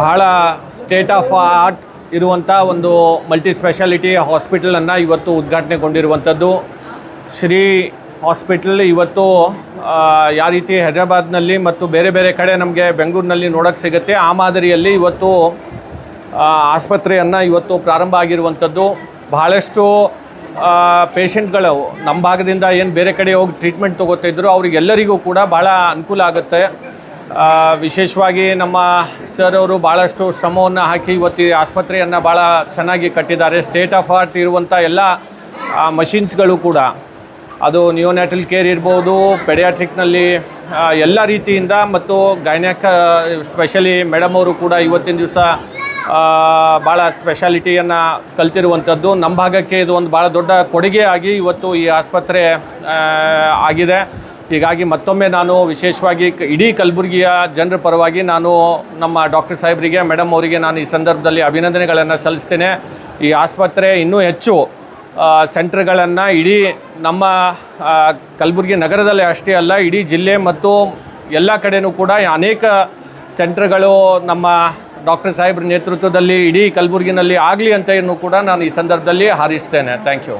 ಬಹಳ state of art ಇರುವಂಥ ಒಂದು ಮಲ್ಟಿ ಸ್ಪೆಷಾಲಿಟಿ ಹಾಸ್ಪಿಟಲನ್ನು ಇವತ್ತು ಉದ್ಘಾಟನೆಗೊಂಡಿರುವಂಥದ್ದು. ಶ್ರೀ ಹಾಸ್ಪಿಟಲ್ ಇವತ್ತು ಯಾವ ರೀತಿ ಹೈದ್ರಾಬಾದ್ನಲ್ಲಿ ಮತ್ತು ಬೇರೆ ಬೇರೆ ಕಡೆ ನಮಗೆ ಬೆಂಗಳೂರಿನಲ್ಲಿ ನೋಡೋಕ್ಕೆ ಸಿಗುತ್ತೆ. ಆ ಮಾದರಿಯಲ್ಲಿ ಇವತ್ತು ಆಸ್ಪತ್ರೆಯನ್ನು ಇವತ್ತು ಪ್ರಾರಂಭ ಆಗಿರುವಂಥದ್ದು. ಬಹಳಷ್ಟು ಪೇಷಂಟ್ಗಳು ನಮ್ಮ ಭಾಗದಿಂದ ಏನು ಬೇರೆ ಕಡೆ ಹೋಗಿ ಟ್ರೀಟ್ಮೆಂಟ್ ತೊಗೋತಿದ್ರು ಅವ್ರಿಗೆಲ್ಲರಿಗೂ ಕೂಡ ಭಾಳ ಅನುಕೂಲ ಆಗುತ್ತೆ. ವಿಶೇಷವಾಗಿ ನಮ್ಮ ಸರ್ ಅವರು ಭಾಳಷ್ಟು ಶ್ರಮವನ್ನು ಹಾಕಿ ಇವತ್ತು ಆಸ್ಪತ್ರೆಯನ್ನು ಭಾಳ ಚೆನ್ನಾಗಿ ಕಟ್ಟಿದ್ದಾರೆ. ಸ್ಟೇಟ್ ಆಫ್ ಆರ್ಟ್ ಇರುವಂಥ ಎಲ್ಲ ಮಷಿನ್ಸ್ಗಳು ಕೂಡ. ಅದು ನ್ಯೂನ್ಯಾಟಲ್ ಕೇರ್ ಇರ್ಬೋದು ಪೆಡಿಯಾಟ್ರಿಕ್ನಲ್ಲಿ ಎಲ್ಲ ರೀತಿಯಿಂದ ಮತ್ತು ಗೈನ್ಯಾಕ ಸ್ಪೆಷಲಿ ಮೇಡಮ್ ಅವರು ಕೂಡ ಇವತ್ತಿನ ದಿವಸ ಭಾಳ ಸ್ಪೆಷಾಲಿಟಿಯನ್ನು ಕಲ್ತಿರುವಂಥದ್ದು. ನಮ್ಮ ಭಾಗಕ್ಕೆ ಇದು ಒಂದು ಭಾಳ ದೊಡ್ಡ ಕೊಡುಗೆ ಆಗಿ ಇವತ್ತು ಈ ಆಸ್ಪತ್ರೆ ಆಗಿದೆ. ಹೀಗಾಗಿ ಮತ್ತೊಮ್ಮೆ ನಾನು ವಿಶೇಷವಾಗಿ ಇಡೀ ಕಲಬುರಗಿಯ ಜನರ ಪರವಾಗಿ ನಾನು ನಮ್ಮ ಡಾಕ್ಟರ್ ಸಾಹೇಬರಿಗೆ ಮೇಡಮ್ ಅವರಿಗೆ ನಾನು ಈ ಸಂದರ್ಭದಲ್ಲಿ ಅಭಿನಂದನೆಗಳನ್ನು ಸಲ್ಲಿಸ್ತೇನೆ. ಈ ಆಸ್ಪತ್ರೆ ಇನ್ನೂ ಹೆಚ್ಚು ಸೆಂಟ್ರ್ಗಳನ್ನು ಇಡೀ ನಮ್ಮ ಕಲಬುರಗಿ ನಗರದಲ್ಲೇ ಅಷ್ಟೇ ಅಲ್ಲ, ಇಡೀ ಜಿಲ್ಲೆ ಮತ್ತು ಎಲ್ಲ ಕಡೆಯೂ ಕೂಡ ಅನೇಕ ಸೆಂಟ್ರ್ಗಳು ನಮ್ಮ ಡಾಕ್ಟರ್ ಸಾಹೇಬ್ರ ನೇತೃತ್ವದಲ್ಲಿ ಇಡೀ ಕಲಬುರಗಿನಲ್ಲಿ ಆಗಲಿ ಅಂತ ಕೂಡ ನಾನು ಈ ಸಂದರ್ಭದಲ್ಲಿ ಹಾರಿಸ್ತೇನೆ. Thank you